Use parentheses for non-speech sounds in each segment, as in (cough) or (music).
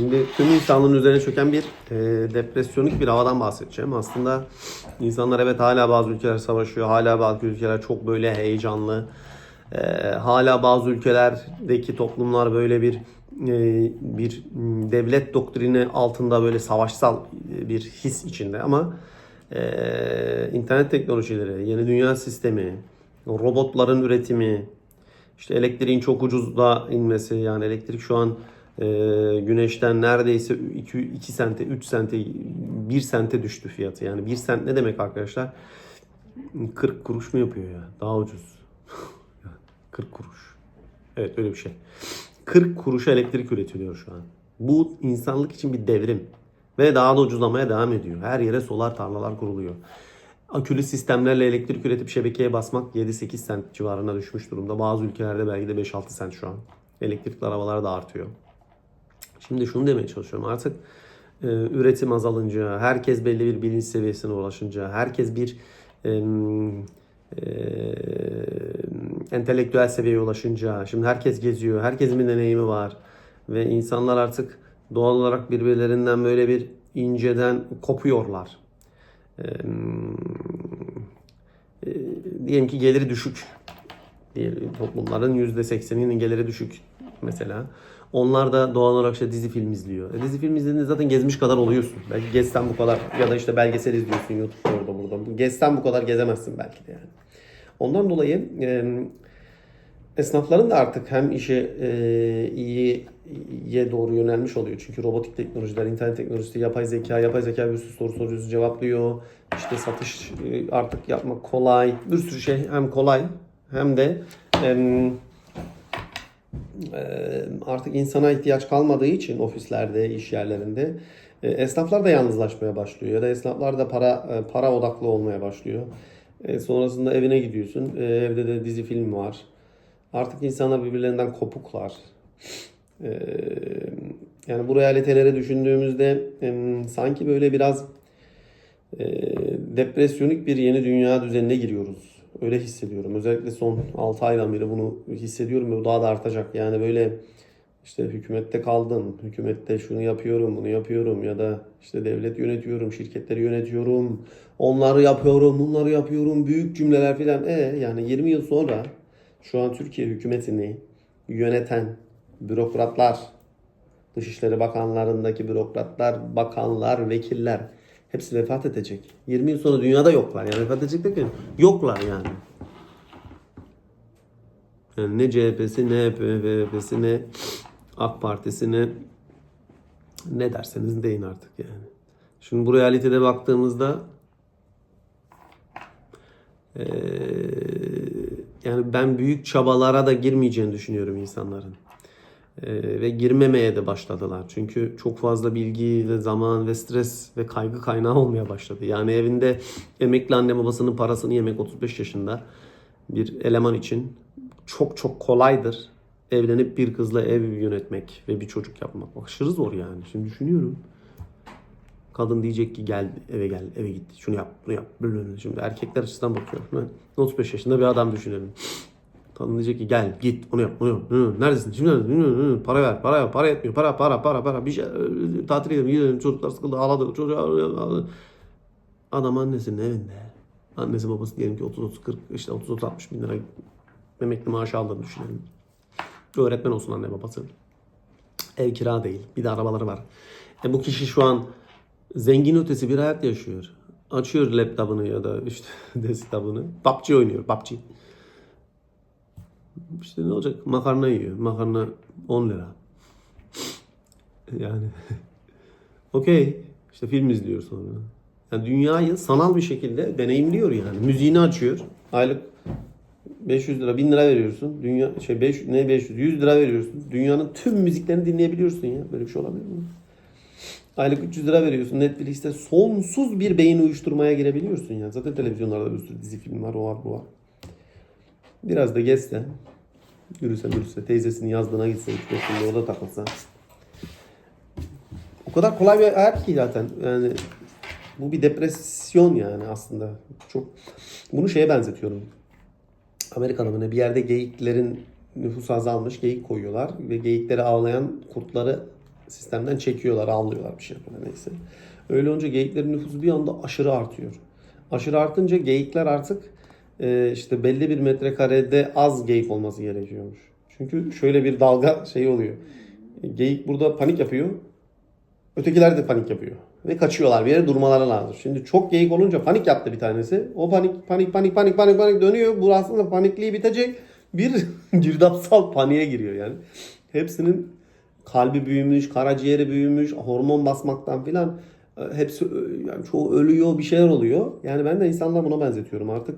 Şimdi tüm insanlığın üzerine çöken bir e, depresyonik bir havadan bahsedeceğim. Aslında insanlar evet hala bazı ülkeler savaşıyor. Hala bazı ülkeler çok böyle heyecanlı. E, hala bazı ülkelerdeki toplumlar böyle bir e, bir devlet doktrini altında böyle savaşsal e, bir his içinde ama e, internet teknolojileri, yeni dünya sistemi, robotların üretimi, işte elektriğin çok ucuzda inmesi yani elektrik şu an e, güneşten neredeyse 2, 2 sente, 3 sente, 1 sente düştü fiyatı. Yani 1 sent ne demek arkadaşlar? 40 kuruş mu yapıyor ya? Daha ucuz. (laughs) 40 kuruş. Evet öyle bir şey. 40 kuruşa elektrik üretiliyor şu an. Bu insanlık için bir devrim. Ve daha da ucuzlamaya devam ediyor. Her yere solar tarlalar kuruluyor. Akülü sistemlerle elektrik üretip şebekeye basmak 7-8 sent civarına düşmüş durumda. Bazı ülkelerde belki de 5-6 sent şu an. Elektrikli arabalar da artıyor. Şimdi şunu demeye çalışıyorum. Artık e, üretim azalınca, herkes belli bir bilinç seviyesine ulaşınca, herkes bir e, e, entelektüel seviyeye ulaşınca, şimdi herkes geziyor, herkesin bir deneyimi var ve insanlar artık doğal olarak birbirlerinden böyle bir inceden kopuyorlar. E, e, diyelim ki geliri düşük diyelim toplumların %80'inin geliri düşük mesela. Onlar da doğal olarak işte dizi film izliyor. E dizi film izlediğinde zaten gezmiş kadar oluyorsun. Belki gezsen bu kadar ya da işte belgesel izliyorsun YouTube'da orada burada. Gezsen bu kadar gezemezsin belki de yani. Ondan dolayı e, esnafların da artık hem işe e, iyiye doğru yönelmiş oluyor. Çünkü robotik teknolojiler, internet teknolojisi, yapay zeka, yapay zeka bir sürü soru soruyorsun cevaplıyor. İşte satış artık yapmak kolay. Bir sürü şey hem kolay hem de e, artık insana ihtiyaç kalmadığı için ofislerde, iş yerlerinde esnaflar da yalnızlaşmaya başlıyor ya da esnaflar da para para odaklı olmaya başlıyor. Sonrasında evine gidiyorsun. Evde de dizi film var. Artık insanlar birbirlerinden kopuklar. Yani bu realiteleri düşündüğümüzde sanki böyle biraz depresyonik bir yeni dünya düzenine giriyoruz. Öyle hissediyorum. Özellikle son 6 aydan beri bunu hissediyorum ve bu daha da artacak. Yani böyle işte hükümette kaldım, hükümette şunu yapıyorum, bunu yapıyorum ya da işte devlet yönetiyorum, şirketleri yönetiyorum, onları yapıyorum, bunları yapıyorum, büyük cümleler filan. E yani 20 yıl sonra şu an Türkiye hükümetini yöneten bürokratlar, Dışişleri Bakanlarındaki bürokratlar, bakanlar, vekiller hepsi vefat edecek. 20 yıl sonra dünyada yoklar. Yani vefat edecek derken yoklar yani. Yani ne CHP'si, ne HDP'si, ne AK Partisi, ne ne derseniz deyin artık yani. Şimdi bu realitede baktığımızda eee, yani ben büyük çabalara da girmeyeceğini düşünüyorum insanların. Eee, ve girmemeye de başladılar. Çünkü çok fazla bilgi ve zaman ve stres ve kaygı kaynağı olmaya başladı. Yani evinde emekli anne babasının parasını yemek 35 yaşında bir eleman için çok çok kolaydır. Evlenip bir kızla ev yönetmek ve bir çocuk yapmak. Aşırı zor yani. Şimdi düşünüyorum. Kadın diyecek ki gel eve gel eve git şunu yap bunu yap. Şimdi erkekler açısından bakıyorum. Ben 35 yaşında bir adam düşünelim. Kadın diyecek ki gel git onu yap bunu yap. Hı, Neredesin? Şimdi neredesin? Para ver para ver para yetmiyor. Para para para para. Bir şey e, tatil gidelim gidelim. Çocuklar sıkıldı ağladı. Çocuğa ağladı. Adam annesinin evinde. Annesi babası diyelim ki 30-30-40 işte 30-30-60 bin lira emekli maaşı aldığını düşünelim. Öğretmen olsun anne babası. Ev kira değil. Bir de arabaları var. E bu kişi şu an zengin ötesi bir hayat yaşıyor. Açıyor laptopunu ya da işte (laughs) desktop'unu. PUBG oynuyor. PUBG. İşte ne olacak? Makarna yiyor. Makarna 10 lira. Yani (laughs) okey. İşte film izliyor sonra. Yani dünyayı sanal bir şekilde deneyimliyor yani. Müziğini açıyor. Aylık 500 lira, 1000 lira veriyorsun. Dünya şey 5 ne 500 100 lira veriyorsun. Dünyanın tüm müziklerini dinleyebiliyorsun ya. Böyle bir şey olabilir mi? Aylık 300 lira veriyorsun. Netflix'te sonsuz bir beyin uyuşturmaya girebiliyorsun ya. Zaten televizyonlarda bir sürü dizi film var, o var, bu var. Biraz da gezse, yürüse yürüse, teyzesinin yazdığına gitse, günde orada takılsa. O kadar kolay bir hayat ki zaten. Yani bu bir depresyon yani aslında. Çok bunu şeye benzetiyorum. Amerika'da ne bir yerde geyiklerin nüfusu azalmış. Geyik koyuyorlar ve geyikleri avlayan kurtları sistemden çekiyorlar, avlıyorlar bir şey yapıyorlar neyse. Öyle olunca geyiklerin nüfusu bir anda aşırı artıyor. Aşırı artınca geyikler artık e, işte belli bir metrekarede az geyik olması gerekiyormuş. Çünkü şöyle bir dalga şey oluyor. Geyik burada panik yapıyor. Ötekiler de panik yapıyor. Ve kaçıyorlar bir yere durmaları lazım. Şimdi çok geyik olunca panik yaptı bir tanesi. O panik panik panik panik panik panik dönüyor. Bu aslında panikliği bitecek. Bir (laughs) girdapsal paniğe giriyor yani. Hepsinin kalbi büyümüş, karaciğeri büyümüş, hormon basmaktan filan e, hepsi ö- yani çoğu ölüyor, bir şeyler oluyor. Yani ben de insanlar buna benzetiyorum artık.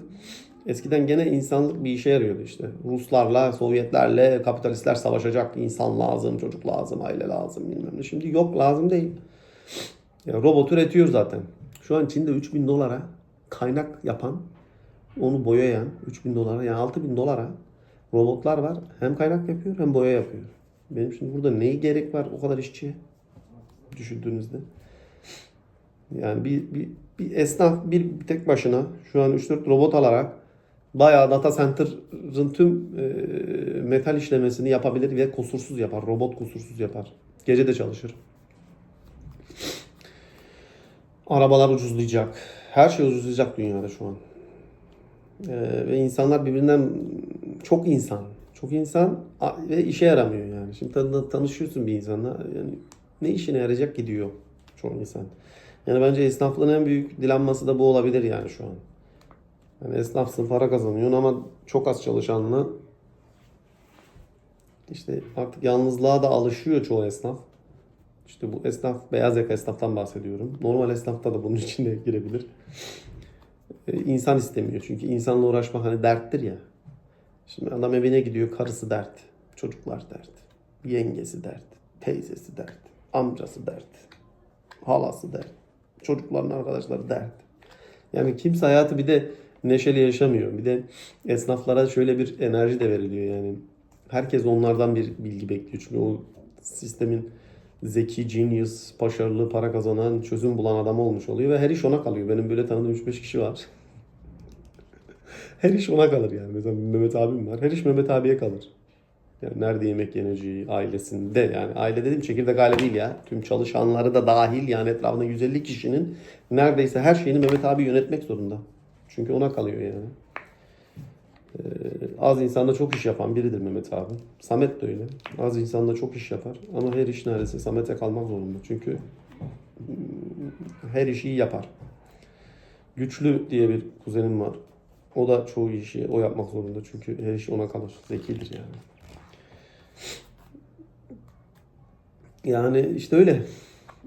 Eskiden gene insanlık bir işe yarıyordu işte. Ruslarla, Sovyetlerle, kapitalistler savaşacak. insan lazım, çocuk lazım, aile lazım bilmem ne. Şimdi yok lazım değil. Ya robot üretiyor zaten. Şu an Çin'de 3000 dolara kaynak yapan, onu boyayan 3000 dolara yani 6000 dolara robotlar var. Hem kaynak yapıyor hem boya yapıyor. Benim şimdi burada neyi gerek var o kadar işçiye? Düşündüğünüzde. Yani bir, bir, bir esnaf bir tek başına şu an 3-4 robot alarak bayağı data center'ın tüm e, metal işlemesini yapabilir ve kusursuz yapar. Robot kusursuz yapar. Gece de çalışır. Arabalar ucuzlayacak. Her şey ucuzlayacak dünyada şu an. Ee, ve insanlar birbirinden çok insan. Çok insan ve işe yaramıyor yani. Şimdi tan- tanışıyorsun bir insanla. Yani ne işine yarayacak ki diyor çoğu insan. Yani bence esnaflığın en büyük dilenması da bu olabilir yani şu an. Yani esnafsın para kazanıyorsun ama çok az çalışanla işte artık yalnızlığa da alışıyor çoğu esnaf. İşte bu esnaf, beyaz yaka esnaftan bahsediyorum. Normal esnafta da bunun (laughs) içine girebilir. Ee, insan istemiyor çünkü insanla uğraşmak hani derttir ya. Şimdi adam evine gidiyor, karısı dert, çocuklar dert, yengesi dert, teyzesi dert, amcası dert, halası dert, çocukların arkadaşları dert. Yani kimse hayatı bir de neşeli yaşamıyor. Bir de esnaflara şöyle bir enerji de veriliyor yani. Herkes onlardan bir bilgi bekliyor. Çünkü o sistemin zeki, genius, başarılı, para kazanan, çözüm bulan adam olmuş oluyor ve her iş ona kalıyor. Benim böyle tanıdığım 3-5 kişi var. (laughs) her iş ona kalır yani. Mesela Mehmet abim var. Her iş Mehmet abiye kalır. Yani nerede yemek yeneceği, ailesinde yani aile dedim çekirdek aile değil ya. Tüm çalışanları da dahil yani etrafında 150 kişinin neredeyse her şeyini Mehmet abi yönetmek zorunda. Çünkü ona kalıyor yani. Ee, az insanda çok iş yapan biridir Mehmet abi. Samet de öyle. Az insanda çok iş yapar ama her iş neredeyse Samet'e kalmak zorunda. Çünkü mm, her işi iyi yapar. Güçlü diye bir kuzenim var. O da çoğu işi o yapmak zorunda. Çünkü her iş ona kalır. Zekidir yani. Yani işte öyle.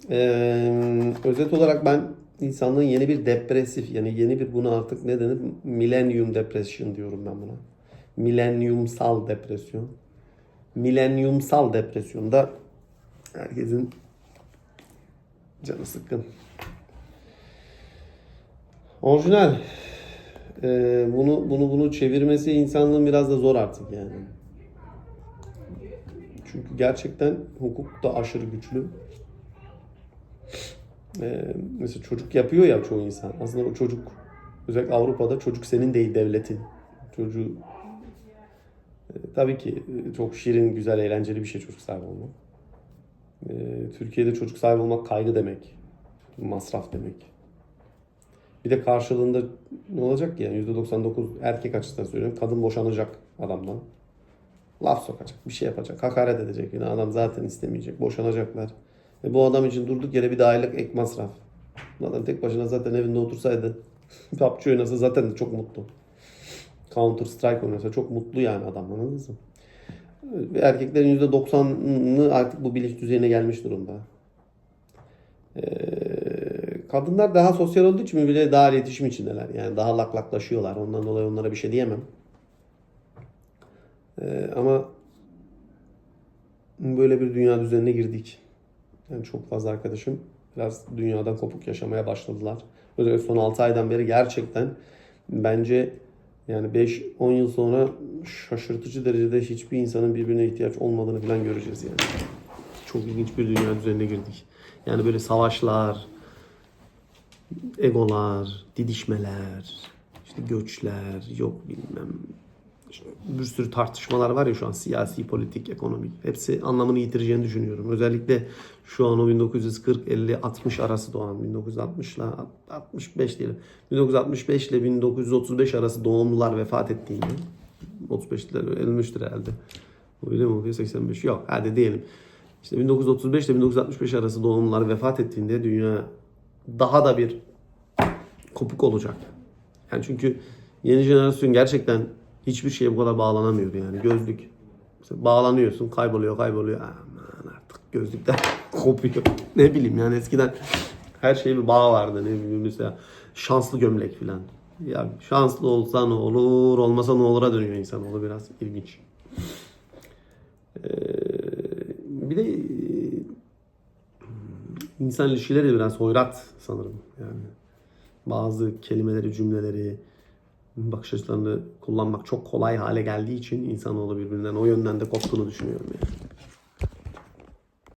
Ee, özet olarak ben insanlığın yeni bir depresif yani yeni bir buna artık ne denir? Millennium depression diyorum ben buna. Milenyumsal depresyon. Milenyumsal depresyonda herkesin canı sıkkın. Orijinal. Ee, bunu bunu bunu çevirmesi insanlığın biraz da zor artık yani. Çünkü gerçekten hukuk da aşırı güçlü. Ee, mesela çocuk yapıyor ya çoğu insan. Aslında o çocuk özellikle Avrupa'da çocuk senin değil devletin. Çocuğu e, tabii ki e, çok şirin, güzel, eğlenceli bir şey çocuk sahibi olmak. Ee, Türkiye'de çocuk sahibi olmak kaygı demek. Masraf demek. Bir de karşılığında ne olacak ki yani %99 erkek açısından söylüyorum. Kadın boşanacak adamdan. Laf sokacak, bir şey yapacak, hakaret edecek. Yine adam zaten istemeyecek, boşanacaklar. E bu adam için durduk yere bir de aylık ek masraf. Bu adam tek başına zaten evinde otursaydı (laughs) PUBG oynasa zaten çok mutlu. Counter Strike oynasa çok mutlu yani adam anladınız mı? Erkeklerin %90'ını artık bu bilinç düzeyine gelmiş durumda. Ee, kadınlar daha sosyal olduğu için birbirleriyle daha iletişim içindeler. Yani daha laklaklaşıyorlar. Ondan dolayı onlara bir şey diyemem. Ee, ama böyle bir dünya düzenine girdik. Yani çok fazla arkadaşım biraz dünyadan kopuk yaşamaya başladılar. Özellikle son 6 aydan beri gerçekten bence yani 5-10 yıl sonra şaşırtıcı derecede hiçbir insanın birbirine ihtiyaç olmadığını falan göreceğiz yani. Çok ilginç bir dünya düzenine girdik. Yani böyle savaşlar, egolar, didişmeler, işte göçler, yok bilmem bir sürü tartışmalar var ya şu an siyasi, politik, ekonomik. Hepsi anlamını yitireceğini düşünüyorum. Özellikle şu an o 1940, 50, 60 arası doğan 1960 ile 65 diyelim. 1965 ile 1935 arası doğumlular vefat ettiğinde 35'ler ölmüştür herhalde. Öyle mi oluyor 85? Yok hadi diyelim. İşte 1935 ile 1965 arası doğumlular vefat ettiğinde dünya daha da bir kopuk olacak. Yani çünkü yeni jenerasyon gerçekten hiçbir şeye bu kadar bağlanamıyor yani. Gözlük. Mesela bağlanıyorsun, kayboluyor, kayboluyor. Aman artık gözlükler (laughs) kopuyor. Ne bileyim yani eskiden her şey bir bağ vardı. Ne bileyim mesela şanslı gömlek falan. Ya şanslı olsa ne olur, olmasa ne olur'a dönüyor insan. O da biraz ilginç. Ee, bir de e, insan ilişkileri de biraz hoyrat sanırım. Yani bazı kelimeleri, cümleleri, bakış açılarını kullanmak çok kolay hale geldiği için insanoğlu birbirinden o yönden de koptuğunu düşünüyorum yani.